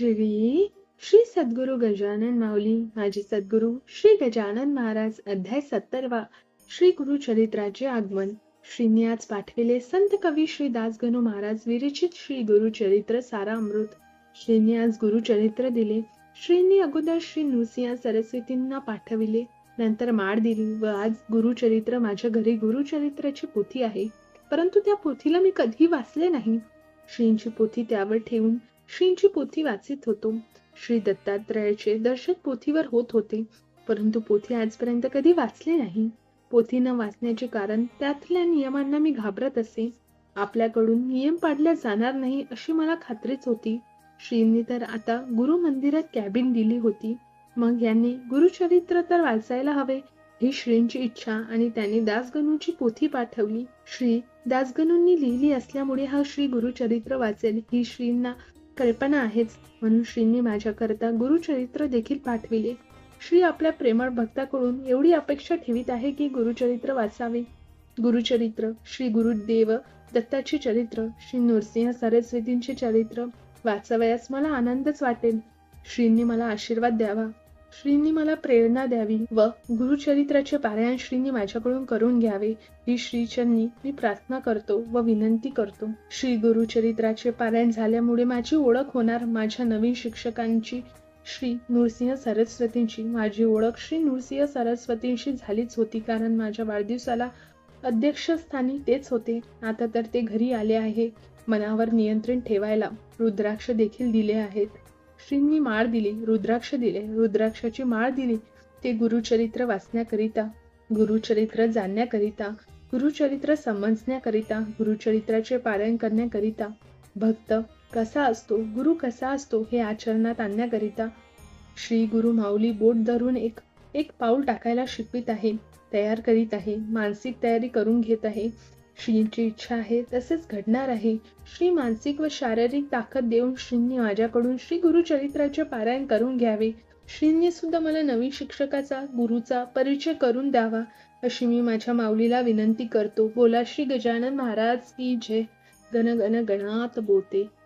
श्री श्री सद्गुरु गजानन माऊली माझे सद्गुरु श्री गजानन महाराज अध्याय सत्तरवा श्री गुरु चरित्राचे आगमन. श्रींनी आज पाठविले संत कवी श्री दासगणू महाराज विरचित श्री गुरु चरित्र सारा अमृत श्रींनी आज गुरु चरित्र दिले. श्रींनी अगोदर श्री नृसिंह सरस्वतींना पाठविले. नंतर माळ दिली व आज गुरुचरित्र माझ्या घरी गुरुचरित्राची पोथी आहे. परंतु त्या पोथीला मी कधी वाचले नाही. श्रींची पोथी त्यावर ठेवून श्रींची पोथी वाचित होतो. श्री दत्तात्रयाचे दर्शन पोथीवर होत होते. परंतु पोथी आजपर्यंत कधी वाचली नाही. पोथी न वाचण्याचे कारण त्यातल्या नियमांना मी घाबरत असे. आपल्याकडून नियम पाडल्या जाणार नाही अशी मला खात्रीच होती. श्रींनी तर आता गुरु मंदिरात कॅबिन दिली होती. मग यांनी गुरुचरित्र तर वाचायला हवे ही श्रींची इच्छा आणि त्यांनी दासगणूंची पोथी पाठवली. श्री दासगणूंनी लिहिली असल्यामुळे हा श्री गुरुचरित्र वाचेल ही श्रींना कल्पना आहेच. म्हणून श्रींनी माझ्याकरता गुरुचरित्र देखील पाठविले. श्री आपल्या प्रेमळ भक्ताकडून एवढी अपेक्षा ठेवीत आहे की गुरुचरित्र वाचावे. गुरुचरित्र श्री गुरुदेव दत्ताचे चरित्र श्री नृसिंह सरस्वतींचे चरित्र वाचावयास मला आनंदच वाटेल. श्रींनी मला आशीर्वाद द्यावा. श्रींनी मला प्रेरणा द्यावी व गुरुचरित्राचे पारायण श्रींनी माझ्याकडून करून घ्यावे. ही श्रीचरणी मी प्रार्थना करतो व विनंती करतो. श्री गुरुचरित्राचे पारायण झाल्यामुळे माझी ओळख होणार माझ्या नवीन शिक्षकांची श्री नृसिंह सरस्वतींची. माझी ओळख श्री नृसिंह सरस्वतींशी झालीच होती कारण माझ्या वाढदिवसाला अध्यक्षस्थानी तेच होते. आता तर ते घरी आले आहे. मनावर नियंत्रण ठेवायला रुद्राक्ष देखील दिले आहेत. श्रींनी माळ दिली रुद्राक्ष दिले. रुद्राक्षाची माळ दिली. ते गुरुचरित्र वाचण्याकरिता गुरुचरित्र जाणण्याकरिता गुरुचरित्र समजण्याकरिता गुरुचरित्राचे पालन करण्याकरिता भक्त कसा असतो गुरु कसा असतो हे आचरणात आणण्याकरिता श्री गुरु माऊली बोट धरून एक एक पाऊल टाकायला शिकवित आहे तयार करीत आहे मानसिक तयारी करून घेत आहे. श्रींची इच्छा आहे तसेच घडणार आहे. श्री मानसिक व शारीरिक ताकद देऊन श्रींनी माझ्याकडून श्री गुरुचरित्राचे पारायण करून घ्यावे. श्रींनी सुद्धा मला नवीन शिक्षकाचा गुरुचा परिचय करून द्यावा अशी मी माझ्या माऊलीला विनंती करतो. बोला श्री गजानन महाराज की जय. गण गण गणात बोते.